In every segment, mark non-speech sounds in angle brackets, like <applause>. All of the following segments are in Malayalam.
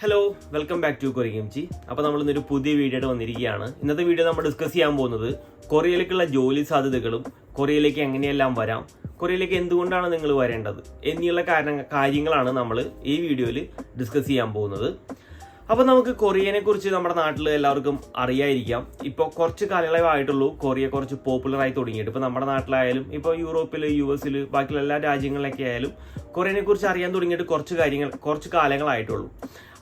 ഹലോ വെൽക്കം ബാക്ക് ടു കൊറി ഗെയിംചി അപ്പോൾ നമ്മൾ ഇന്നൊരു പുതിയ വീഡിയോ വന്നിരിക്കുകയാണ്. ഇന്നത്തെ വീഡിയോ നമ്മൾ ഡിസ്കസ് ചെയ്യാൻ പോകുന്നത് കൊറിയയിലേക്കുള്ള ജോലി സാധ്യതകളും കൊറിയയിലേക്ക് എങ്ങനെയെല്ലാം വരാം കൊറിയയിലേക്ക് എന്തുകൊണ്ടാണ് നിങ്ങൾ വരേണ്ടത് എന്നുള്ള കാരണ കാര്യങ്ങളാണ് നമ്മൾ ഈ വീഡിയോയിൽ ഡിസ്കസ് ചെയ്യാൻ പോകുന്നത്. അപ്പോൾ നമുക്ക് കൊറിയനെ കുറിച്ച് നമ്മുടെ നാട്ടിൽ എല്ലാവർക്കും അറിയായിരിക്കാം. ഇപ്പോൾ കുറച്ച് കാലയളവായിട്ടുള്ളൂ കൊറിയ കുറച്ച് പോപ്പുലർ ആയി തുടങ്ങിയിട്ട്. ഇപ്പോൾ നമ്മുടെ നാട്ടിലായാലും ഇപ്പോൾ യൂറോപ്പിൽ യു എസിൽ ബാക്കിയുള്ള എല്ലാ രാജ്യങ്ങളിലൊക്കെ ആയാലും കൊറിയനെ കുറിച്ച് അറിയാൻ തുടങ്ങിയിട്ട് കുറച്ച് കാര്യങ്ങൾ കുറച്ച് കാലങ്ങളായിട്ടുള്ളൂ.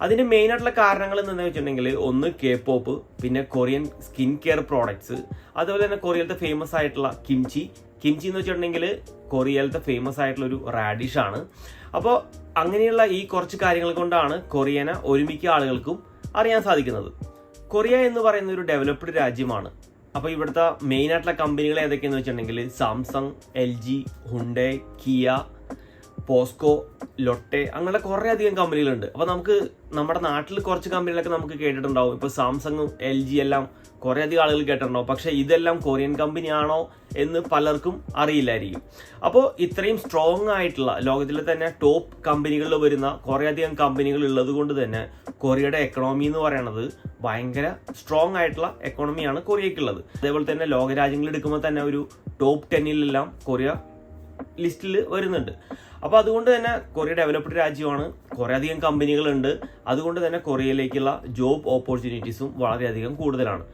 അതിന്റെ മെയിൻ ആയിട്ടുള്ള കാരണങ്ങൾ എന്താണെന്ന് വെച്ചിട്ടുണ്ടെങ്കിൽ ഒന്ന് കെ പോപ്പ് പിന്നെ കൊറിയൻ സ്കിൻ കെയർ പ്രോഡക്ട്സ് അതുപോലെ തന്നെ കൊറിയയിലത്തെ ഫേമസ് ആയിട്ടുള്ള കിംചി കിംചി എന്ന് വെച്ചിട്ടുണ്ടെങ്കിൽ കൊറിയയിലത്തെ ഫേമസ് ആയിട്ടുള്ള ഒരു റാഡിഷ് ആണ്. അപ്പോൾ അങ്ങനെയുള്ള ഈ കുറച്ച് കാര്യങ്ങൾ കൊണ്ടാണ് കൊറിയന ഒരുമിക്ക ആളുകൾക്കും അറിയാൻ സാധിക്കുന്നത്. കൊറിയ എന്ന് പറയുന്ന ഒരു ഡെവലപ്ഡ് രാജ്യമാണ്. അപ്പോൾ ഇവിടുത്തെ മെയിൻ ആയിട്ടുള്ള കമ്പനികൾ ഏതൊക്കെയെന്ന് വെച്ചിട്ടുണ്ടെങ്കിൽ Samsung L G Hyundai Kia Posco Lotte അങ്ങനെ കുറേ അധികം കമ്പനികളുണ്ട്. അപ്പോൾ നമുക്ക് നമ്മുടെ നാട്ടിൽ കുറച്ച് കമ്പനികളൊക്കെ നമുക്ക് കേട്ടിട്ടുണ്ടാവും. ഇപ്പോൾ സാംസങ്ങും എൽ ജി എല്ലാം കുറേ അധികം ആളുകൾ കേട്ടിട്ടുണ്ടാവും. പക്ഷേ ഇതെല്ലാം കൊറിയൻ കമ്പനിയാണോ എന്ന് പലർക്കും അറിയില്ലായിരിക്കും. അപ്പോൾ ഇത്രയും സ്ട്രോങ് ആയിട്ടുള്ള ലോകത്തിലെ തന്നെ ടോപ്പ് കമ്പനികളിൽ വരുന്ന കുറേ അധികം കമ്പനികൾ ഉള്ളത് കൊണ്ട് തന്നെ കൊറിയയുടെ എക്കണോമി എന്ന് പറയുന്നത് ഭയങ്കര സ്ട്രോങ് ആയിട്ടുള്ള എക്കണോമിയാണ് കൊറിയക്കുള്ളത് അതേപോലെ തന്നെ ലോകരാജ്യങ്ങൾ എടുക്കുമ്പോൾ തന്നെ ഒരു ടോപ്പ് ടെന്നിലെല്ലാം കൊറിയ ലിസ്റ്റിൽ വരുന്നുണ്ട്. അപ്പോൾ അതുകൊണ്ട് തന്നെ കൊറിയ ഡെവലപ്ഡ് രാജ്യമാണ്. കുറേ അധികം കമ്പനികളുണ്ട്. അതുകൊണ്ട് തന്നെ കൊറിയയിലേക്കുള്ള ജോബ് ഓപ്പർച്യൂണിറ്റീസും വളരെയധികം കൂടുതലാണ്.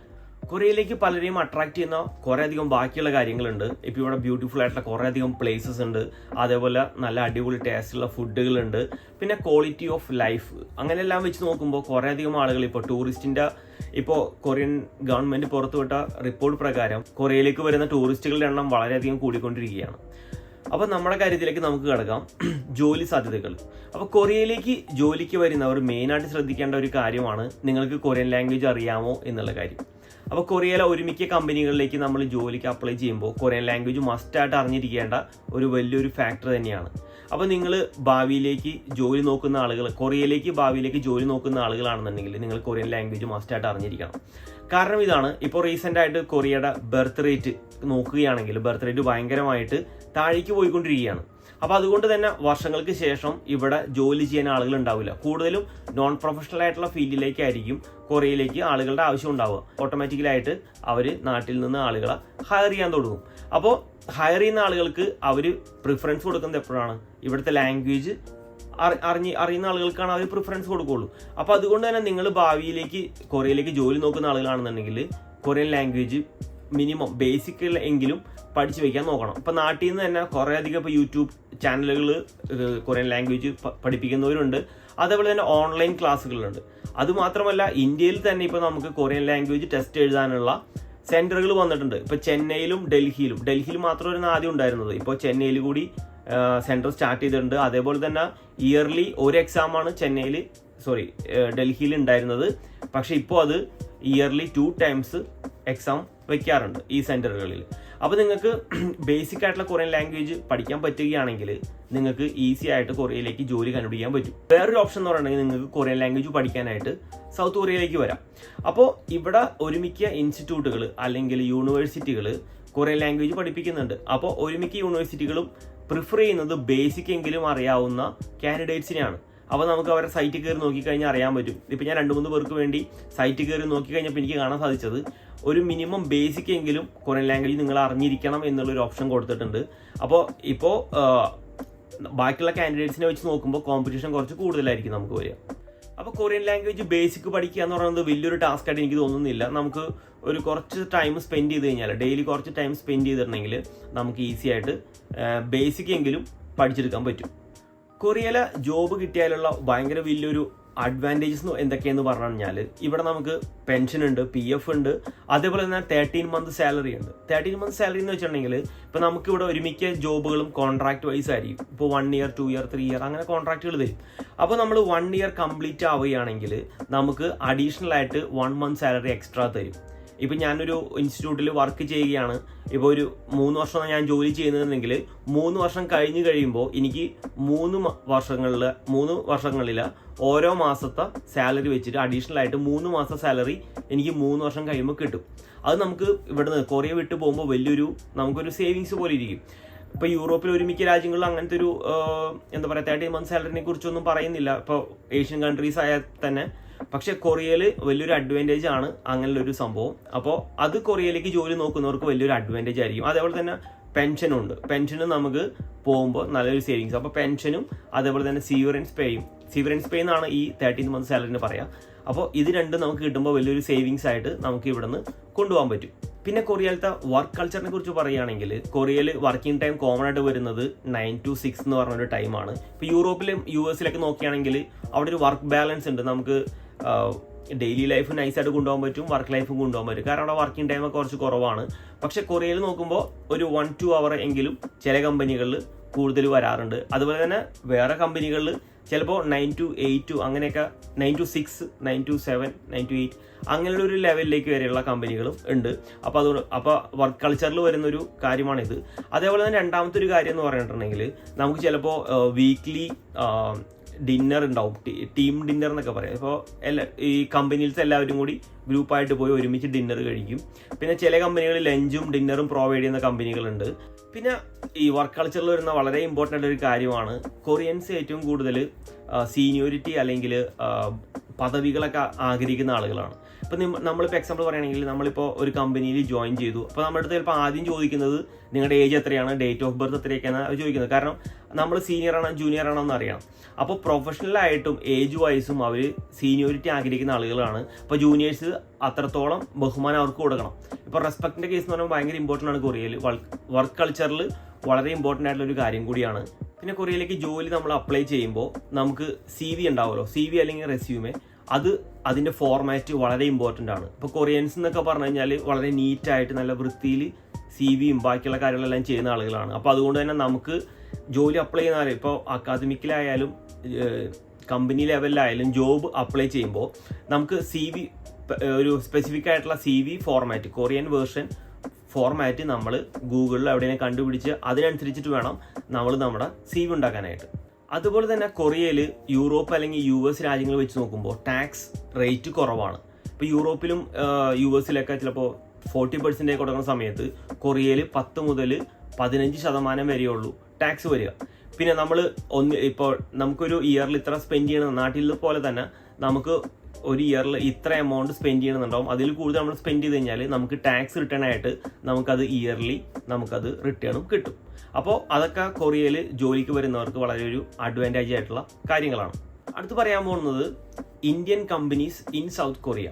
കൊറിയയിലേക്ക് പലരെയും അട്രാക്ട് ചെയ്യുന്ന കുറേ അധികം ബാക്കിയുള്ള കാര്യങ്ങളുണ്ട്. ഇപ്പോൾ ഇവിടെ ബ്യൂട്ടിഫുൾ ആയിട്ടുള്ള കുറേ അധികം പ്ലേസസ് ഉണ്ട്. അതേപോലെ നല്ല അടിപൊളി ടേസ്റ്റുള്ള ഫുഡുകളുണ്ട് പിന്നെ ക്വാളിറ്റി ഓഫ് ലൈഫ് അങ്ങനെയെല്ലാം വെച്ച് നോക്കുമ്പോൾ കുറേ അധികം ആളുകൾ ഇപ്പോൾ ടൂറിസ്റ്റിന്റെ ഇപ്പോൾ കൊറിയൻ ഗവൺമെന്റ് പുറത്തുവിട്ട റിപ്പോർട്ട് പ്രകാരം കൊറിയയിലേക്ക് വരുന്ന ടൂറിസ്റ്റുകളുടെ എണ്ണം വളരെയധികം കൂടിക്കൊണ്ടിരിക്കുകയാണ്. അപ്പോൾ നമ്മുടെ കാര്യത്തിലേക്ക് നമുക്ക് കിടക്കാം. <clears throat> ജോലി സാധ്യതകൾ. അപ്പോൾ കൊറിയയിലേക്ക് ജോലിക്ക് വരുന്നവർ മെയിനായിട്ട് ശ്രദ്ധിക്കേണ്ട ഒരു കാര്യമാണ് നിങ്ങൾക്ക് കൊറിയൻ ലാംഗ്വേജ് അറിയാമോ എന്നുള്ള കാര്യം. അപ്പോൾ കൊറിയയിലെ ഒരുമിക്ക കമ്പനികളിലേക്ക് നമ്മൾ ജോലിക്ക് അപ്ലൈ ചെയ്യുമ്പോൾ കൊറിയൻ ലാംഗ്വേജ് മസ്റ്റായിട്ട് അറിഞ്ഞിരിക്കേണ്ട ഒരു വലിയൊരു ഫാക്ടർ തന്നെയാണ്. അപ്പോൾ നിങ്ങൾ ഭാവിയിലേക്ക് ജോലി നോക്കുന്ന ആളുകൾ കൊറിയയിലേക്ക് ഭാവിയിലേക്ക് ജോലി നോക്കുന്ന ആളുകളാണെന്നുണ്ടെങ്കിൽ നിങ്ങൾ കൊറിയൻ ലാംഗ്വേജ് മസ്റ്റായിട്ട് അറിഞ്ഞിരിക്കണം. കാരണം ഇതാണ് ഇപ്പോൾ റീസെന്റ് ആയിട്ട് കൊറിയയുടെ ബർത്ത് റേറ്റ് നോക്കുകയാണെങ്കിൽ ബർത്ത് റേറ്റ് ഭയങ്കരമായിട്ട് താഴേക്ക് പോയിക്കൊണ്ടിരിക്കുകയാണ്. അപ്പോൾ അതുകൊണ്ട് തന്നെ വർഷങ്ങൾക്ക് ശേഷം ഇവിടെ ജോലി ചെയ്യാൻ ആളുകൾ ഉണ്ടാവില്ല. കൂടുതലും നോൺ പ്രൊഫഷണൽ ആയിട്ടുള്ള ഫീൽഡിലേക്കായിരിക്കും കൊറിയയിലേക്ക് ആളുകളുടെ ആവശ്യം ഉണ്ടാവുക. ഓട്ടോമാറ്റിക്കലായിട്ട് അവർ നാട്ടിൽ നിന്ന് ആളുകളെ ഹയർ ചെയ്യാൻ തുടങ്ങും. അപ്പോൾ ഹയർ ചെയ്യുന്ന ആളുകൾക്ക് അവർ പ്രിഫറൻസ് കൊടുക്കുന്നത് എപ്പോഴാണ്? ഇവിടുത്തെ ലാംഗ്വേജ് അറിഞ്ഞ് അറിയുന്ന ആളുകൾക്കാണ് അവർ പ്രിഫറൻസ് കൊടുക്കുകയുള്ളൂ അപ്പോൾ അതുകൊണ്ട് തന്നെ നിങ്ങൾ ഭാവിയിലേക്ക് കൊറിയയിലേക്ക് ജോലി നോക്കുന്ന ആളുകളാണെന്നുണ്ടെങ്കിൽ കൊറിയൻ ലാംഗ്വേജ് മിനിമം ബേസിക് എങ്കിലും പഠിച്ചു വെക്കാൻ നോക്കണം. ഇപ്പം നാട്ടിൽ നിന്ന് തന്നെ കുറേ അധികം ഇപ്പോൾ യൂട്യൂബ് ചാനലുകൾ കൊറിയൻ ലാംഗ്വേജ് പഠിപ്പിക്കുന്നവരുണ്ട്. അതേപോലെ തന്നെ ഓൺലൈൻ ക്ലാസ്സുകളുണ്ട്. അതുമാത്രമല്ല ഇന്ത്യയിൽ തന്നെ ഇപ്പോൾ നമുക്ക് കൊറിയൻ ലാംഗ്വേജ് ടെസ്റ്റ് എഴുതാനുള്ള സെന്ററുകൾ വന്നിട്ടുണ്ട്. ഇപ്പോൾ ചെന്നൈയിലും ഡൽഹിയിലും. ഡൽഹിയിൽ മാത്രമായിരുന്നു ആദ്യം ഉണ്ടായിരുന്നത്. ഇപ്പോൾ ചെന്നൈയിൽ കൂടി സെന്റർ സ്റ്റാർട്ട് ചെയ്തിട്ടുണ്ട്. അതേപോലെ തന്നെ ഇയർലി ഒരു എക്സാമാണ് ചെന്നൈയിൽ സോറി ഡൽഹിയിൽ ഉണ്ടായിരുന്നത്. പക്ഷേ ഇപ്പോൾ അത് ഇയർലി ടു ടൈംസ് എക്സാം വെക്കാറുണ്ട് ഈ സെന്ററുകളിൽ. അപ്പോൾ നിങ്ങൾക്ക് <clears throat> ബേസിക് ആയിട്ടുള്ള കൊറിയൻ ലാംഗ്വേജ് പഠിക്കാൻ പറ്റുകയാണെങ്കിൽ നിങ്ങൾക്ക് ഈസി ആയിട്ട് കൊറിയയിലേക്ക് ജോലി കണ്ടുപിടിക്കാൻ പറ്റും. വേറൊരു ഓപ്ഷൻ എന്ന് പറയുകയാണെങ്കിൽ നിങ്ങൾക്ക് കൊറിയൻ ലാംഗ്വേജ് പഠിക്കാനായിട്ട് സൗത്ത് കൊറിയയിലേക്ക് വരാം. അപ്പോൾ ഇവിടെ ഒരുമിക്ക ഇൻസ്റ്റിറ്റ്യൂട്ടുകൾ അല്ലെങ്കിൽ യൂണിവേഴ്സിറ്റികൾ കൊറിയൻ ലാംഗ്വേജ് പഠിപ്പിക്കുന്നുണ്ട്. അപ്പോൾ ഒരുമിക്ക യൂണിവേഴ്സിറ്റികളും പ്രിഫർ ചെയ്യുന്നത് ബേസിക് എങ്കിലും അറിയാവുന്ന കാൻഡിഡേറ്റ്സിനെയാണ് അപ്പോൾ നമുക്ക് അവരുടെ സൈറ്റിൽ കയറി നോക്കിക്കഴിഞ്ഞാൽ അറിയാൻ പറ്റും. ഇപ്പോൾ ഞാൻ രണ്ട് മൂന്ന് പേർക്ക് വേണ്ടി സൈറ്റിൽ കയറി നോക്കിക്കഴിഞ്ഞപ്പോൾ എനിക്ക് കാണാൻ സാധിച്ചത് ഒരു മിനിമം ബേസിക് എങ്കിലും കൊറിയൻ ലാംഗ്വേജ് നിങ്ങൾ അറിഞ്ഞിരിക്കണം എന്നുള്ളൊരു ഓപ്ഷൻ കൊടുത്തിട്ടുണ്ട്. അപ്പോൾ ഇപ്പോൾ ബാക്കിയുള്ള കാൻഡിഡേറ്റ്സിനെ വെച്ച് നോക്കുമ്പോൾ കോമ്പറ്റീഷൻ കുറച്ച് കൂടുതലായിരിക്കും നമുക്ക് വരിക. അപ്പോൾ കൊറിയൻ ലാംഗ്വേജ് ബേസിക് പഠിക്കുക എന്ന് പറയുന്നത് വലിയൊരു ടാസ്ക് ആയിട്ട് എനിക്ക് തോന്നുന്നില്ല. നമുക്ക് ഒരു കുറച്ച് ടൈം സ്പെൻഡ് ചെയ്ത് കഴിഞ്ഞാൽ ഡെയിലി കുറച്ച് ടൈം സ്പെൻഡ് ചെയ്തിട്ടുണ്ടെങ്കിൽ നമുക്ക് ഈസി ആയിട്ട് ബേസിക് എങ്കിലും പഠിച്ചെടുക്കാൻ പറ്റും. കൊറിയയിലെ ജോബ് കിട്ടിയാലുള്ള ഭയങ്കര വലിയൊരു അഡ്വാന്റേജസ് എന്തൊക്കെയെന്ന് പറഞ്ഞു കഴിഞ്ഞാൽ ഇവിടെ നമുക്ക് പെൻഷൻ ഉണ്ട് പി എഫ് ഉണ്ട് അതേപോലെ തന്നെ തേർട്ടീൻ മന്ത് സാലറി ഉണ്ട്. തേർട്ടീൻ മന്ത് സാലറി എന്ന് വെച്ചിട്ടുണ്ടെങ്കിൽ ഇപ്പോൾ നമുക്ക് ഇവിടെ ഒരുമിക്ക ജോബുകളും കോൺട്രാക്ട് വൈസ് ആയിരിക്കും. ഇപ്പോൾ one year two year three year അങ്ങനെ കോൺട്രാക്റ്റുകൾ തരും അപ്പോൾ നമ്മൾ വൺ ഇയർ കംപ്ലീറ്റ് ആവുകയാണെങ്കിൽ നമുക്ക് അഡീഷണൽ ആയിട്ട് വൺ മന്ത് സാലറി എക്സ്ട്രാ തരും. ഇപ്പം ഞാനൊരു ഇൻസ്റ്റിറ്റ്യൂട്ടിൽ വർക്ക് ചെയ്യുകയാണ്. ഇപ്പോൾ ഒരു മൂന്ന് വർഷം ഞാൻ ജോലി ചെയ്യുന്നതെങ്കിൽ മൂന്ന് വർഷം കഴിഞ്ഞ് കഴിയുമ്പോൾ എനിക്ക് മൂന്ന് വർഷങ്ങളിൽ മൂന്ന് വർഷങ്ങളിൽ ഓരോ മാസത്തെ സാലറി വെച്ചിട്ട് അഡീഷണൽ ആയിട്ട് മൂന്ന് മാസം സാലറി എനിക്ക് മൂന്ന് വർഷം കഴിയുമ്പോൾ കിട്ടും. അത് നമുക്ക് ഇവിടുന്ന് കൊറിയ വിട്ട് പോകുമ്പോൾ വലിയൊരു നമുക്കൊരു സേവിങ്സ് പോലെ ഇരിക്കും. ഇപ്പൊ യൂറോപ്പിൽ ഒരുമിക്ക രാജ്യങ്ങളിൽ അങ്ങനത്തെ ഒരു എന്താ പറയുക തേർട്ടി മന്ത് സാലറിനെ കുറിച്ചൊന്നും പറയുന്നില്ല. ഇപ്പോൾ ഏഷ്യൻ കൺട്രീസ് ആയാൽ തന്നെ പക്ഷെ കൊറിയയിൽ വലിയൊരു അഡ്വാന്റേജ് ആണ് അങ്ങനെയുള്ള ഒരു സംഭവം. അപ്പോൾ അത് കൊറിയയിലേക്ക് ജോലി നോക്കുന്നവർക്ക് വലിയൊരു അഡ്വാന്റേജ് ആയിരിക്കും. അതേപോലെ തന്നെ പെൻഷനും ഉണ്ട്. പെൻഷനും നമുക്ക് പോകുമ്പോൾ നല്ലൊരു സേവിങ്സ് അപ്പോൾ പെൻഷനും അതേപോലെ തന്നെ സീവറൻസ് പേയും സീവറൻസ് പേ എന്നാണ് ഈ തേർട്ടീൻ മന്ത് സാലറിന് പറയാം. അപ്പോൾ ഇത് രണ്ടും നമുക്ക് കിട്ടുമ്പോൾ വലിയൊരു സേവിങ്സ് ആയിട്ട് നമുക്ക് ഇവിടുന്ന് കൊണ്ടുപോകാൻ പറ്റും. പിന്നെ കൊറിയയിലത്തെ വർക്ക് കൾച്ചറിനെ കുറിച്ച് പറയുകയാണെങ്കിൽ കൊറിയയിൽ വർക്കിംഗ് ടൈം കോമൺ ആയിട്ട് വരുന്നത് നയൻ ടു സിക്സ് എന്ന് പറഞ്ഞൊരു ടൈമാണ് ഇപ്പോൾ യൂറോപ്പിലും യു എസിലൊക്കെ നോക്കുകയാണെങ്കിൽ അവിടെ ഒരു വർക്ക് ബാലൻസ് ഉണ്ട്. നമുക്ക് ഡെയിലി ലൈഫ് നൈസായിട്ട് കൊണ്ടുപോകാൻ പറ്റും വർക്ക് ലൈഫും കൊണ്ടുപോകാൻ പറ്റും. കാരണം അവിടെ വർക്കിംഗ് ടൈം കുറച്ച് കുറവാണ്. പക്ഷേ കൊറിയയിൽ നോക്കുമ്പോൾ ഒരു വൺ ടു അവർ എങ്കിലും ചില കമ്പനികളിൽ കൂടുതൽ വരാറുണ്ട്. അതുപോലെ തന്നെ വേറെ കമ്പനികളിൽ ചിലപ്പോൾ നയൻ ടു എയ്റ്റ് ടു അങ്ങനെയൊക്കെ nine to six nine to seven nine to eight അങ്ങനെയുള്ള ഒരു ലെവലിലേക്ക് വരെയുള്ള കമ്പനികളും ഉണ്ട്. അപ്പോൾ അതുകൊണ്ട് അപ്പോൾ വർക്ക് കൾച്ചറിൽ വരുന്നൊരു കാര്യമാണിത്. അതേപോലെ തന്നെ രണ്ടാമത്തെ ഒരു കാര്യം എന്ന് പറഞ്ഞിട്ടുണ്ടെങ്കിൽ നമുക്ക് ചിലപ്പോൾ വീക്ക്ലി ഡിന്നർ ഉണ്ടാവും. ടീം ഡിന്നർ എന്നൊക്കെ പറയാം. ഇപ്പോൾ എല്ലാ ഈ കമ്പനീസ് എല്ലാവരും കൂടി ഗ്രൂപ്പായിട്ട് പോയി ഒരുമിച്ച് ഡിന്നർ കഴിക്കും. പിന്നെ ചില കമ്പനികളിൽ ലഞ്ചും ഡിന്നറും പ്രൊവൈഡ് ചെയ്യുന്ന കമ്പനികളുണ്ട് പിന്നെ ഈ വർക്ക് കൾച്ചറിൽ വരുന്ന വളരെ ഇമ്പോർട്ടന്റ് ഒരു കാര്യമാണ്. കൊറിയൻസ് ഏറ്റവും കൂടുതൽ സീനിയോരിറ്റി അല്ലെങ്കിൽ പദവികളൊക്കെ ആഗ്രഹിക്കുന്ന ആളുകളാണ്. ഇപ്പം നമ്മളിപ്പോൾ എക്സാമ്പിൾ പറയുകയാണെങ്കിൽ നമ്മളിപ്പോൾ ഒരു കമ്പനിയിൽ ജോയിൻ ചെയ്തു. അപ്പോൾ നമ്മുടെ അടുത്ത് ചിലപ്പോൾ ആദ്യം ചോദിക്കുന്നത് നിങ്ങളുടെ ഏജ് എത്രയാണ് ഡേറ്റ് ഓഫ് ബർത്ത് എത്രയൊക്കെയാണ് ചോദിക്കുന്നത്. കാരണം നമ്മൾ സീനിയർ ആണോ ജൂനിയർ ആണോ എന്ന് അറിയണം. അപ്പോൾ പ്രൊഫഷണലായിട്ടും ഏജ് വൈസും അവർ സീനിയോറിറ്റി ആഗ്രഹിക്കുന്ന ആളുകളാണ്. അപ്പോൾ ജൂനിയേഴ്സ് അത്രത്തോളം ബഹുമാനം അവർക്ക് കൊടുക്കണം. ഇപ്പോൾ റെസ്പെക്റ്റിന്റെ കേസ് എന്ന് പറയുമ്പോൾ ഭയങ്കര ഇമ്പോർട്ടന്റ് ആണ് കൊറിയയിൽ വർക്ക് കൾച്ചറിൽ വളരെ ഇമ്പോർട്ടന്റ് ആയിട്ടുള്ള ഒരു കാര്യം കൂടിയാണ്. പിന്നെ കൊറിയയിലേക്ക് ജോലി നമ്മൾ അപ്ലൈ ചെയ്യുമ്പോൾ നമുക്ക് സി വി ഉണ്ടാവുമല്ലോ. സി വി അല്ലെങ്കിൽ റെസ്യൂമേ അത് അതിന്റെ ഫോർമാറ്റ് വളരെ ഇമ്പോർട്ടന്റ് ആണ്. ഇപ്പോൾ കൊറിയൻസ് എന്നൊക്കെ പറഞ്ഞു കഴിഞ്ഞാൽ വളരെ നീറ്റായിട്ട് നല്ല വൃത്തിയിൽ സി വിയും ബാക്കിയുള്ള കാര്യങ്ങളെല്ലാം ചെയ്യുന്ന ആളുകളാണ്. അപ്പോൾ അതുകൊണ്ട് തന്നെ നമുക്ക് ജോലി അപ്ലൈ ചെയ്യുന്ന ഇപ്പോൾ അക്കാദമിക്കിലായാലും കമ്പനി ലെവലിലായാലും ജോബ് അപ്ലൈ ചെയ്യുമ്പോൾ നമുക്ക് സി വി ഒരു സ്പെസിഫിക് ആയിട്ടുള്ള C V format Korean version format നമ്മൾ ഗൂഗിളിൽ എവിടെയെങ്കിലും കണ്ടുപിടിച്ച് അതിനനുസരിച്ചിട്ട് വേണം നമ്മൾ നമ്മുടെ സി വി ഉണ്ടാക്കാനായിട്ട്. അതുപോലെ തന്നെ കൊറിയയിൽ യൂറോപ്പ് അല്ലെങ്കിൽ യു എസ് രാജ്യങ്ങൾ വെച്ച് നോക്കുമ്പോൾ ടാക്സ് റേറ്റ് കുറവാണ്. ഇപ്പോൾ യൂറോപ്പിലും യു എസിലൊക്കെ ചിലപ്പോൾ ഫോർട്ടി പെർസെന്റേജ് കൊടുക്കുന്ന സമയത്ത് കൊറിയയിൽ പത്ത് മുതൽ പതിനഞ്ച് ശതമാനം വരെയുള്ളൂ. ടാക്സ് വരിക. പിന്നെ നമ്മൾ ഒന്ന് ഇപ്പോൾ നമുക്കൊരു ഇയറിൽ ഇത്ര സ്പെൻഡ് ചെയ്യണം നാട്ടിൽ പോലെ തന്നെ നമുക്ക് ഒരു ഇയറിൽ ഇത്ര എമൗണ്ട് സ്പെൻഡ് ചെയ്യണമെന്നുണ്ടാവും അതിൽ കൂടുതൽ നമ്മൾ സ്പെൻഡ് ചെയ്ത് കഴിഞ്ഞാൽ നമുക്ക് ടാക്സ് റിട്ടേൺ ആയിട്ട് നമുക്കത് ഇയർലി നമുക്കത് റിട്ടേണും കിട്ടും. അപ്പോൾ അതൊക്കെ കൊറിയയിൽ ജോലിക്ക് വരുന്നവർക്ക് വളരെ ഒരു അഡ്വാന്റേജ് ആയിട്ടുള്ള കാര്യങ്ങളാണ്. അടുത്ത് പറയാൻ പോകുന്നത് Indian companies in South Korea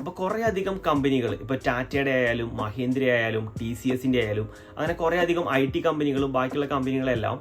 അപ്പോൾ കുറേ അധികം കമ്പനികൾ ഇപ്പോൾ ടാറ്റയുടെ ആയാലും മഹീന്ദ്ര ആയാലും ടി സി എസിന്റെ ആയാലും അങ്ങനെ കുറേ അധികം ഐ ടി കമ്പനികളും ബാക്കിയുള്ള കമ്പനികളെല്ലാം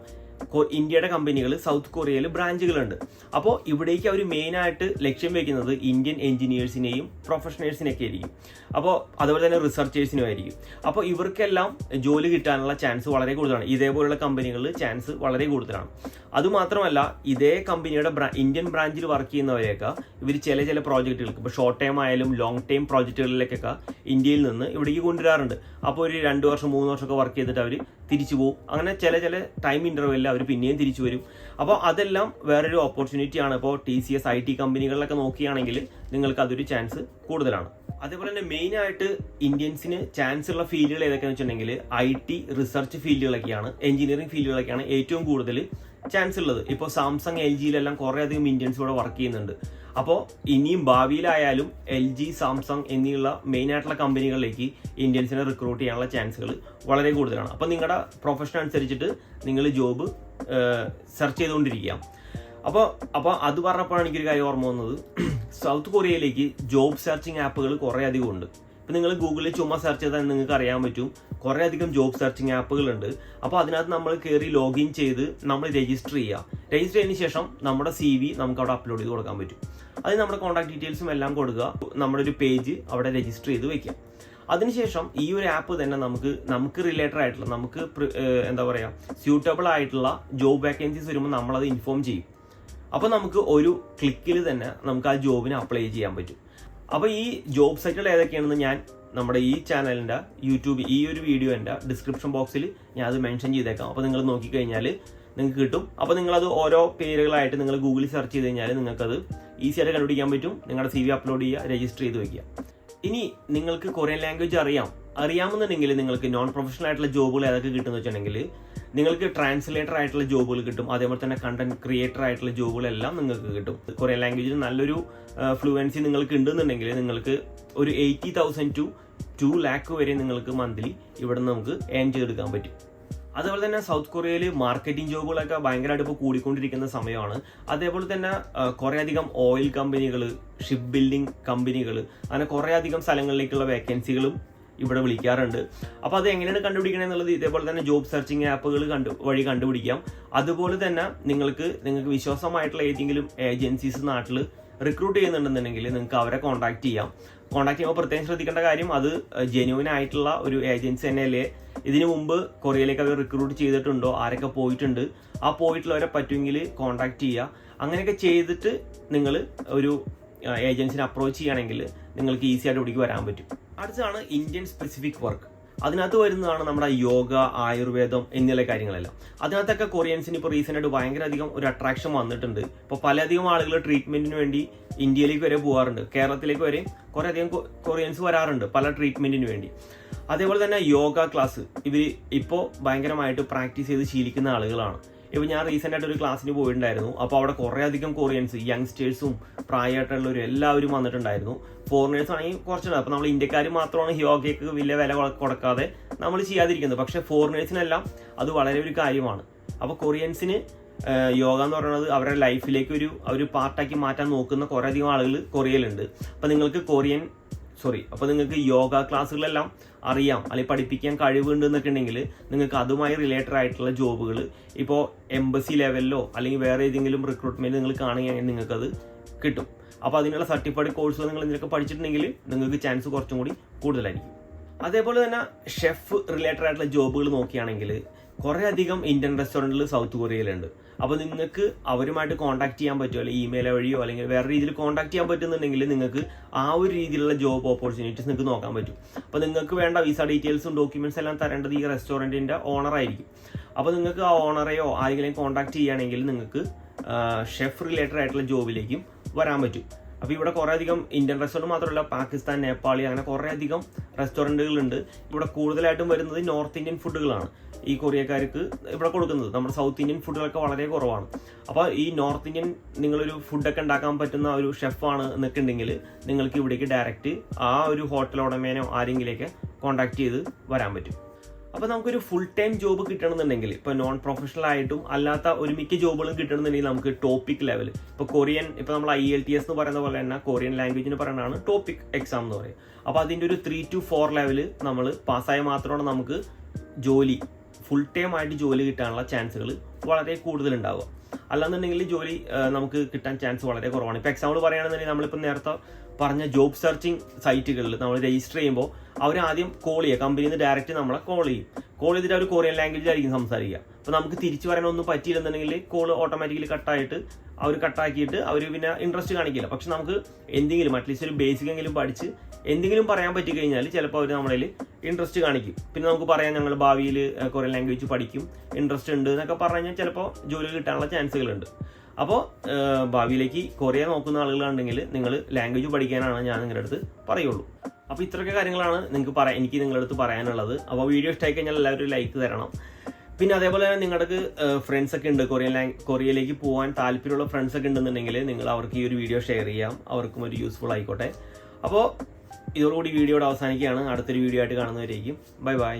ഇന്ത്യയുടെ കമ്പനികൾ സൗത്ത് കൊറിയയിൽ ബ്രാഞ്ചുകളുണ്ട്. അപ്പോൾ ഇവിടേക്ക് അവർ മെയിനായിട്ട് ലക്ഷ്യം വെക്കുന്നത് ഇന്ത്യൻ എഞ്ചിനീയേഴ്സിനെയും പ്രൊഫഷണേഴ്സിനെയൊക്കെ ആയിരിക്കും അപ്പോൾ അതുപോലെ തന്നെ റിസർച്ചേഴ്സിനും ആയിരിക്കും. അപ്പോൾ ഇവർക്കെല്ലാം ജോലി കിട്ടാനുള്ള ചാൻസ് വളരെ കൂടുതലാണ്. ഇതേപോലുള്ള കമ്പനികളിൽ ചാൻസ് വളരെ കൂടുതലാണ്. അതുമാത്രമല്ല ഇതേ കമ്പനിയുടെ ഇന്ത്യൻ ബ്രാഞ്ചിൽ വർക്ക് ചെയ്യുന്നവരെയൊക്കെ ഇവർ ചില ചില പ്രോജക്റ്റുകൾക്ക് ഇപ്പോൾ ഷോർട്ട് ടൈം ആയാലും ലോങ് ടൈം പ്രോജക്റ്റുകളിലേക്കൊക്കെ ഇന്ത്യയിൽ നിന്ന് ഇവിടേക്ക് കൊണ്ടുവരാറുണ്ട്. അപ്പോൾ ഒരു രണ്ട് വർഷം മൂന്ന് വർഷമൊക്കെ വർക്ക് ചെയ്തിട്ട് അവർ തിരിച്ചു പോകും അങ്ങനെ ചില ചില ടൈം ഇന്റർവെല്ലിൽ അവർ പിന്നെയും തിരിച്ചു വരും. അപ്പോൾ അതെല്ലാം വേറൊരു ഓപ്പർച്യൂണിറ്റിയാണ് ഇപ്പോൾ T C S I T കമ്പനികളിലൊക്കെ നോക്കുകയാണെങ്കിൽ നിങ്ങൾക്ക് അതൊരു ചാൻസ് കൂടുതലാണ്. അതേപോലെ തന്നെ മെയിൻ ആയിട്ട് ഇന്ത്യൻസിന് ചാൻസ് ഉള്ള ഫീൽഡുകൾ ഏതൊക്കെയാണെന്ന് വെച്ചിട്ടുണ്ടെങ്കിൽ ഐ ടി റിസർച്ച് ഫീൽഡുകളൊക്കെയാണ് എഞ്ചിനീയറിംഗ് ഫീൽഡുകളൊക്കെയാണ് ഏറ്റവും കൂടുതൽ ചാൻസ് ഉള്ളത്. ഇപ്പോൾ സാംസങ് എൽ ജിയിലെല്ലാം കുറേ അധികം ഇന്ത്യൻസ് ഇവിടെ വർക്ക് ചെയ്യുന്നുണ്ട്. അപ്പോൾ ഇനിയും ഭാവിയിലായാലും എൽ ജി സാംസങ് എന്നിവയുള്ള മെയിൻ ആയിട്ടുള്ള കമ്പനികളിലേക്ക് ഇന്ത്യൻസിനെ റിക്രൂട്ട് ചെയ്യാനുള്ള ചാൻസുകൾ വളരെ കൂടുതലാണ്. അപ്പോൾ നിങ്ങളുടെ പ്രൊഫഷൻ അനുസരിച്ചിട്ട് നിങ്ങൾ ജോബ് സെർച്ച് ചെയ്തുകൊണ്ടിരിക്കുക. അപ്പോൾ അപ്പോൾ അത് പറഞ്ഞപ്പോഴാണ് എനിക്കൊരു കാര്യം ഓർമ്മ വന്നത്. സൗത്ത് കൊറിയയിലേക്ക് ജോബ് സെർച്ചിങ് ആപ്പുകൾ കുറേ അധികം ഉണ്ട്. ഇപ്പം നിങ്ങൾ ഗൂഗിളിൽ ചുമ്മാ സെർച്ച് ചെയ്താൽ നിങ്ങൾക്ക് അറിയാൻ പറ്റും. കുറേ അധികം ജോബ് സെർച്ചിങ് ആപ്പുകളുണ്ട്. അപ്പോൾ അതിനകത്ത് നമ്മൾ കയറി ലോഗിൻ ചെയ്ത് നമ്മൾ രജിസ്റ്റർ ചെയ്യുക. രജിസ്റ്റർ ചെയ്തതിന് ശേഷം നമ്മുടെ സി വി നമുക്ക് അവിടെ അപ്ലോഡ് ചെയ്ത് കൊടുക്കാൻ പറ്റും. അതിന് നമ്മുടെ കോൺടാക്ട് ഡീറ്റെയിൽസും എല്ലാം കൊടുക്കുക. നമ്മുടെ ഒരു പേജ് അവിടെ രജിസ്റ്റർ ചെയ്ത് വെക്കാം അതിനുശേഷം ഈ ഒരു ആപ്പ് തന്നെ നമുക്ക് നമുക്ക് റിലേറ്റഡ് ആയിട്ടുള്ള നമുക്ക് എന്താ പറയുക സ്യൂട്ടബിൾ ആയിട്ടുള്ള ജോബ് വേക്കൻസീസ് വരുമ്പോൾ നമ്മളത് ഇൻഫോം ചെയ്യും. അപ്പോൾ നമുക്ക് ഒരു ക്ലിക്കിൽ തന്നെ നമുക്ക് ആ ജോബിന് അപ്ലൈ ചെയ്യാൻ പറ്റും. അപ്പോൾ ഈ ജോബ് സൈറ്റുകൾ ഏതൊക്കെയാണെന്ന് ഞാൻ നമ്മുടെ ഈ ചാനലിന്റെ യൂട്യൂബ് ഈ ഒരു വീഡിയോ എന്റെ ഡിസ്ക്രിപ്ഷൻ ബോക്സിൽ ഞാൻ അത് മെൻഷൻ ചെയ്തേക്കാം. അപ്പോൾ നിങ്ങൾ നോക്കിക്കഴിഞ്ഞാൽ നിങ്ങൾക്ക് കിട്ടും. അപ്പോൾ നിങ്ങളത് ഓരോ പേരുകളായിട്ട് നിങ്ങൾ ഗൂഗിളിൽ സെർച്ച് ചെയ്ത് കഴിഞ്ഞാൽ നിങ്ങൾക്കത് ഈസിയായിട്ട് കണ്ടുപിടിക്കാൻ പറ്റും. നിങ്ങളുടെ സി വി അപ്ലോഡ് ചെയ്യുക രജിസ്റ്റർ ചെയ്ത് വയ്ക്കുക ഇനി നിങ്ങൾക്ക് കൊറിയൻ ലാംഗ്വേജ് അറിയാം. അറിയാമെന്നുണ്ടെങ്കിൽ നിങ്ങൾക്ക് നോൺ പ്രൊഫഷണൽ ആയിട്ടുള്ള ജോബുകൾ ഏതൊക്കെ കിട്ടുമെന്ന് വെച്ചിട്ടുണ്ടെങ്കിൽ നിങ്ങൾക്ക് ട്രാൻസ്ലേറ്റർ ആയിട്ടുള്ള ജോബുകൾ കിട്ടും. അതേപോലെ തന്നെ കണ്ടന്റ് ക്രിയേറ്റർ ആയിട്ടുള്ള ജോബുകളെല്ലാം നിങ്ങൾക്ക് കിട്ടും. കൊറിയൻ ലാംഗ്വേജിൽ നല്ലൊരു ഫ്ലുവൻസി നിങ്ങൾക്ക് ഉണ്ടെന്നുണ്ടെങ്കിൽ നിങ്ങൾക്ക് ഒരു eighty thousand to two lakh വരെ നിങ്ങൾക്ക് മന്ത്ലി ഇവിടെ നമുക്ക് ഏൺ ചെയ്തെടുക്കാൻ പറ്റും. അതേപോലെ തന്നെ സൗത്ത് കൊറിയയിൽ മാർക്കറ്റിംഗ് ജോബുകളൊക്കെ ഭയങ്കരമായിട്ട് ഇപ്പോൾ കൂടിക്കൊണ്ടിരിക്കുന്ന സമയമാണ്. അതേപോലെ തന്നെ കുറേ അധികം ഓയിൽ കമ്പനികൾ ഷിപ്പ് ബിൽഡിംഗ് കമ്പനികൾ അങ്ങനെ കുറേ അധികം സ്ഥലങ്ങളിലേക്കുള്ള വേക്കൻസികളും ഇവിടെ വിളിക്കാറുണ്ട്. അപ്പോൾ അത് എങ്ങനെയാണ് കണ്ടുപിടിക്കണം എന്നുള്ളത് ഇതേപോലെ തന്നെ ജോബ് സെർച്ചിങ് ആപ്പുകൾ കണ്ടു വഴി കണ്ടുപിടിക്കാം. അതുപോലെ തന്നെ നിങ്ങൾക്ക് നിങ്ങൾക്ക് വിശ്വാസമായിട്ടുള്ള ഏതെങ്കിലും ഏജൻസീസ് നാട്ടിൽ റിക്രൂട്ട് ചെയ്യുന്നുണ്ടെന്നുണ്ടെങ്കിൽ നിങ്ങൾക്ക് അവരെ കോൺടാക്ട് ചെയ്യാം. കോൺടാക്ട് ചെയ്യുമ്പോൾ പ്രത്യേകം ശ്രദ്ധിക്കേണ്ട കാര്യം അത് ജെന്യൂൻ ആയിട്ടുള്ള ഒരു ഏജൻസി തന്നെയല്ലേ? ഇതിനു മുമ്പ് കൊറിയയിലേക്ക് അവർ റിക്രൂട്ട് ചെയ്തിട്ടുണ്ടോ? ആരൊക്കെ പോയിട്ടുണ്ട്? ആ പോയിട്ടുള്ളവരെ പറ്റുമെങ്കിൽ കോൺടാക്ട് ചെയ്യുക. അങ്ങനെയൊക്കെ ചെയ്തിട്ട് നിങ്ങൾ ഒരു ഏജൻസിനെ അപ്രോച്ച് ചെയ്യുകയാണെങ്കിൽ നിങ്ങൾക്ക് ഈസി ആയിട്ട് ഇവിടേക്ക് വരാൻ പറ്റും. അടുത്തതാണ് ഇന്ത്യൻ സ്പെസിഫിക് വർക്ക് അതിനകത്ത് വരുന്നതാണ് നമ്മുടെ യോഗ ആയുർവേദം എന്നുള്ള കാര്യങ്ങളെല്ലാം. അതിനകത്തൊക്കെ കൊറിയൻസിന് ഇപ്പോൾ റീസെന്റ് ഭയങ്കര അധികം ഒരു അട്രാക്ഷൻ വന്നിട്ടുണ്ട്. ഇപ്പോൾ പലധികം ആളുകൾ ട്രീറ്റ്മെന്റിന് വേണ്ടി ഇന്ത്യയിലേക്ക് വരെ പോകാറുണ്ട് കേരളത്തിലേക്ക് വരെ കുറേ അധികം കൊറിയൻസ് വരാറുണ്ട് പല ട്രീറ്റ്മെന്റിന് വേണ്ടി. അതേപോലെ തന്നെ യോഗ ക്ലാസ് ഇവർ ഇപ്പോൾ ഭയങ്കരമായിട്ട് പ്രാക്ടീസ് ചെയ്ത് ശീലിക്കുന്ന ആളുകളാണ്. ഇപ്പൊ ഞാൻ റീസെന്റ് ആയിട്ട് ഒരു ക്ലാസ്സിന് പോയിട്ടുണ്ടായിരുന്നു. അപ്പോൾ അവിടെ കുറേ അധികം കൊറിയൻസ് യങ്സ്റ്റേഴ്സും പ്രായമായിട്ടുള്ളവരും എല്ലാവരും വന്നിട്ടുണ്ടായിരുന്നു. ഫോറിനേഴ്സ് ആണെങ്കിൽ കുറച്ചുണ്ട് അപ്പോൾ നമ്മൾ ഇന്ത്യക്കാർ മാത്രമാണ് യോഗയ്ക്ക് വലിയ വില കൊടുക്കാതെ നമ്മൾ ചെയ്യാതിരിക്കുന്നത്. പക്ഷേ ഫോറിനേഴ്സിനെല്ലാം അത് വളരെ ഒരു കാര്യമാണ്. അപ്പോൾ കൊറിയൻസിന് യോഗ എന്ന് പറയുന്നത് അവരുടെ ലൈഫിലേക്ക് ഒരു ഒരു പാർട്ടാക്കി മാറ്റാൻ നോക്കുന്ന കുറേ അധികം ആളുകൾ കൊറിയയിലുണ്ട് അപ്പോൾ നിങ്ങൾക്ക് കൊറിയൻ സോറി അപ്പോൾ നിങ്ങൾക്ക് യോഗ ക്ലാസ്സുകളെല്ലാം അറിയാം അല്ലെങ്കിൽ പഠിപ്പിക്കാൻ കഴിവുണ്ട് എന്നൊക്കെ ഉണ്ടെങ്കിൽ നിങ്ങൾക്ക് അതുമായി റിലേറ്റഡ് ആയിട്ടുള്ള ജോബുകൾ ഇപ്പോൾ എംബസി ലെവലിലോ അല്ലെങ്കിൽ വേറെ ഏതെങ്കിലും റിക്രൂട്ട്മെന്റ് നിങ്ങൾ കാണുകയാണെങ്കിൽ നിങ്ങൾക്കത് കിട്ടും. അപ്പോൾ അതിനുള്ള സർട്ടിഫൈഡ് കോഴ്സുകൾ നിങ്ങൾ ഇതിനൊക്കെ പഠിച്ചിട്ടുണ്ടെങ്കിൽ നിങ്ങൾക്ക് ചാൻസ് കുറച്ചും കൂടി കൂടുതലായിരിക്കും. അതേപോലെ തന്നെ ഷെഫ് റിലേറ്റഡ് ആയിട്ടുള്ള ജോബുകൾ നോക്കുകയാണെങ്കിൽ കുറേ അധികം ഇന്ത്യൻ റെസ്റ്റോറന്റിൽ സൗത്ത് കൊറിയയിലുണ്ട്. അപ്പോൾ നിങ്ങൾക്ക് അവരുമായിട്ട് കോൺടാക്ട് ചെയ്യാൻ പറ്റുമോ? അല്ലെങ്കിൽ ഇമെയിൽ വഴിയോ? അല്ലെങ്കിൽ വേറെ രീതിയിൽ കോൺടാക്ട് ചെയ്യാൻ പറ്റുന്നുണ്ടെങ്കിൽ നിങ്ങൾക്ക് ആ ഒരു രീതിയിലുള്ള ജോബ് ഓപ്പർച്യൂണിറ്റീസ് നിങ്ങൾക്ക് നോക്കാൻ പറ്റും. അപ്പോൾ നിങ്ങൾക്ക് വേണ്ട വിസ ഡീറ്റെയിൽസും ഡോക്യുമെന്റ്സ് എല്ലാം തരേണ്ടത് ഈ റെസ്റ്റോറന്റിന്റെ ഓണർ ആയിരിക്കും. അപ്പോൾ നിങ്ങൾക്ക് ആ ഓണറെയോ ആരെങ്കിലും കോൺടാക്ട് ചെയ്യുകയാണെങ്കിൽ നിങ്ങൾക്ക് ഷെഫ് റിലേറ്റഡ് ആയിട്ടുള്ള ജോബിലേക്കും വരാൻ പറ്റും. അപ്പോൾ ഇവിടെ കുറേ അധികം ഇന്ത്യൻ റെസ്റ്റോറന്റ് മാത്രമല്ല പാകിസ്ഥാൻ നേപ്പാളി അങ്ങനെ കുറേ അധികം റെസ്റ്റോറന്റുകളുണ്ട് ഇവിടെ കൂടുതലായിട്ടും വരുന്നത് നോർത്ത് ഇന്ത്യൻ ഫുഡുകളാണ്. ഈ കൊറിയക്കാർക്ക് ഇവിടെ കൊടുക്കുന്നത്. നമ്മുടെ സൗത്ത് ഇന്ത്യൻ ഫുഡുകളൊക്കെ വളരെ കുറവാണ്. അപ്പോൾ ഈ നോർത്ത് ഇന്ത്യൻ നിങ്ങളൊരു ഫുഡൊക്കെ ഉണ്ടാക്കാൻ പറ്റുന്ന ഒരു ഷെഫാണ് എന്നൊക്കെ ഉണ്ടെങ്കിൽ നിങ്ങൾക്ക് ഇവിടേക്ക് ഡയറക്റ്റ് ആ ഒരു ഹോട്ടൽ ഉടമേനോ ആരെങ്കിലേക്ക് കോൺടാക്ട് ചെയ്ത് വരാൻ പറ്റും. അപ്പോൾ നമുക്കൊരു ഫുൾ ടൈം ജോബ് കിട്ടണമെന്നുണ്ടെങ്കിൽ ഇപ്പോൾ നോൺ പ്രൊഫഷണൽ ആയിട്ടും അല്ലാത്ത ഒരു മിക്ക ജോബുകളും കിട്ടണമെന്നുണ്ടെങ്കിൽ നമുക്ക് ടോപ്പിക് ലെവൽ ഇപ്പോൾ കൊറിയൻ ഇപ്പോൾ നമ്മൾ ഐ എൽ ടി എസ് എന്ന് പറയുന്ന പോലെ തന്നെ കൊറിയൻ ലാംഗ്വേജിന് പറയുന്നതാണ് ടോപ്പിക് എക്സാം എന്ന് പറയും. അപ്പോൾ അതിന്റെ ഒരു ത്രീ ടു ഫോർ ലെവൽ നമ്മൾ പാസ്സായ മാത്രമാണ് നമുക്ക് ജോലി ഫുൾ ടൈം ആയിട്ട് ജോലി കിട്ടാനുള്ള ചാൻസുകൾ വളരെ കൂടുതലുണ്ടാവുക. അല്ലാന്നുണ്ടെങ്കിൽ ജോലി നമുക്ക് കിട്ടാൻ ചാൻസ് വളരെ കുറവാണ്. ഇപ്പോൾ എക്സാമ്പിൾ പറയുകയാണെന്നുണ്ടെങ്കിൽ നമ്മളിപ്പോൾ നേരത്തെ പറഞ്ഞ ജോബ് സെർച്ചിങ് സൈറ്റുകളിൽ നമ്മൾ രജിസ്റ്റർ ചെയ്യുമ്പോൾ അവർ ആദ്യം കോൾ ചെയ്യുക. കമ്പനിയിൽ നിന്ന് ഡയറക്റ്റ് നമ്മളെ കോൾ ചെയ്യും. കോൾ ചെയ്തിട്ട് അവർ കൊറിയൻ ലാംഗ്വേജിലായിരിക്കും സംസാരിക്കുക. അപ്പോൾ നമുക്ക് തിരിച്ചു പറയാനൊന്നും പറ്റിയില്ലെന്നുണ്ടെങ്കിൽ കോൾ ഓട്ടോമാറ്റിക്കലി കട്ടായിട്ട് അവർ കട്ടാക്കിയിട്ട് അവർ പിന്നെ ഇൻട്രസ്റ്റ് കാണിക്കില്ല. പക്ഷെ നമുക്ക് എന്തെങ്കിലും അറ്റ്ലീസ്റ്റ് ഒരു ബേസിക് എങ്കിലും പഠിച്ച് എന്തെങ്കിലും പറയാൻ പറ്റി കഴിഞ്ഞാൽ ചിലപ്പോൾ അവർ നമ്മളിൽ ഇൻട്രസ്റ്റ് കാണിക്കും. പിന്നെ നമുക്ക് പറയാം ഞങ്ങൾ ഭാവിയിൽ കൊറിയൻ ലാംഗ്വേജ് പഠിക്കും. ഇൻട്രസ്റ്റ് ഉണ്ട് എന്നൊക്കെ പറഞ്ഞാൽ ചിലപ്പോൾ ജോലി കിട്ടാനുള്ള ചാൻസുകളുണ്ട് അപ്പോൾ ഭാവിയിലേക്ക് കൊറിയ നോക്കുന്ന ആളുകളാണെങ്കിൽ നിങ്ങൾ ലാംഗ്വേജ് പഠിക്കാനാണ് ഞാൻ നിങ്ങളുടെ അടുത്ത് പറയുള്ളൂ. അപ്പോൾ ഇത്രയൊക്കെ കാര്യങ്ങളാണ് നിങ്ങൾക്ക് പറയാൻ എനിക്ക് നിങ്ങളുടെ അടുത്ത് പറയാനുള്ളത്. അപ്പോൾ വീഡിയോ ഇഷ്ടമായി കഴിഞ്ഞാൽ എല്ലാവരും ലൈക്ക് തരണം. പിന്നെ അതേപോലെ തന്നെ നിങ്ങൾക്ക് ഫ്രണ്ട്സ് ഒക്കെ ഉണ്ട്. കൊറിയൻ ലാങ് കൊറിയയിലേക്ക് പോകാൻ താല്പര്യമുള്ള ഫ്രണ്ട്സ് ഒക്കെ ഉണ്ടെന്നുണ്ടെങ്കിൽ നിങ്ങൾ അവർക്ക് ഈ ഒരു വീഡിയോ ഷെയർ ചെയ്യാം. അവർക്കും ഒരു യൂസ്ഫുൾ ആയിക്കോട്ടെ. അപ്പോൾ ഇതോടുകൂടി വീഡിയോയുടെ അവസാനിക്കുകയാണ്. അടുത്തൊരു വീഡിയോ ആയിട്ട് കാണുന്നവരേക്കും. Bye bye